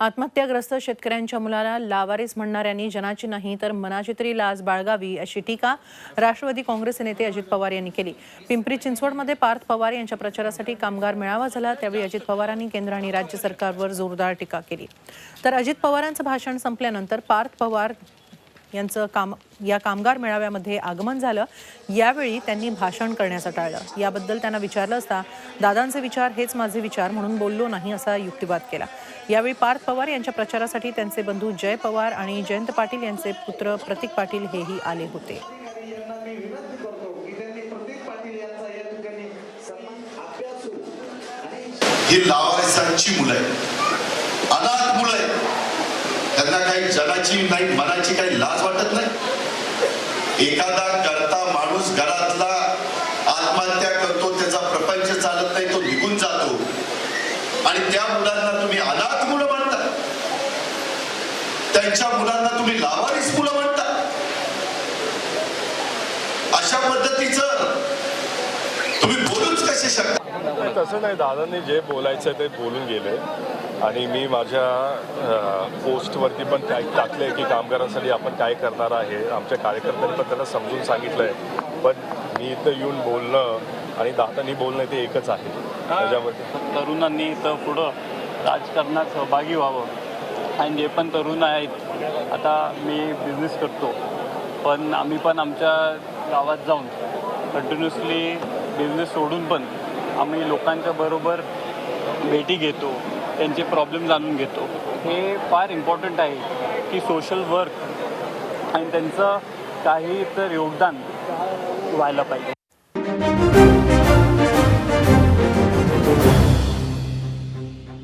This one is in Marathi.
आत्महत्याग्रस्त शेतकऱ्यांच्या मुलाला लावारीस म्हणणाऱ्यांनी जनाची नाही तर मनाची तरी लाज बाळगावी अशी टीका राष्ट्रवादी काँग्रेस नेते अजित पवार यांनी केली. पिंपरी चिंचवडमध्ये पार्थ पवार यांच्या प्रचारासाठी कामगार मेळावा झाला. त्यावेळी अजित पवारांनी केंद्र आणि राज्य सरकारवर जोरदार टीका केली. तर अजित पवारांचं भाषण संपल्यानंतर पार्थ पवार यांचं काम या कामगार मेळाव्यामध्ये आगमन झालं. यावेळी त्यांनी भाषण करण्याचं टाळलं. याबद्दल त्यांना विचारलं असता दादांचे विचार हेच माझे विचार म्हणून बोललो नाही असा युक्तिवाद केला. यावेळी पार्थ पवार यांच्या प्रचारासाठी त्यांचे बंधू जय पवार आणि जयंत पाटील यांचे पुत्र प्रतीक पाटील हेही आले होते. ही लावारिसांची मुलं आहेत. अनाथ मुलं आहेत. त्यांना काही जनाची नाही मनाची काही लाज वाटत नाही? एखादा करता माणूस घरातला आत्महत्या करतो त्याचा प्रपंच चालत नाही तो निघून जातो. आणि त्या मुलांना तुम्ही अनाथ मुलं म्हणता. त्यांच्या मुलांना तुम्ही लावारीस मुलं म्हणता. अशा पद्धतीचं तुम्ही बोलूच कसे शकता? तसं नाही दादांनी जे बोलायचं ते बोलून गेले. आणि मी माझ्या पोस्टवरती पण काय टाकले की कामगारांसाठी आपण काय करणार आहे. आमच्या कार्यकर्त्यांनी पण त्यांना समजून सांगितलं आहे पण मी इथं येऊन बोलणं आणि दादांनी बोलणं ते एकच आहे. त्याच्यामध्ये तरुणांनी तर पुढं राजकारणात सहभागी व्हावं. आणि जे पण तरुण आहेत. आता मी बिझनेस करतो. पण आम्ही पण आमच्या गावात जाऊन कंटिन्युअसली बिझनेस सोडून पण आम्ही लोकांच्या बरोबर भेटी घेतो. त्यांचे प्रॉब्लेम जाणून घेतो. हे फार इम्पॉर्टंट आहे की सोशल वर्क आणि त्यांचं काही तर योगदान व्हायला पाहिजे.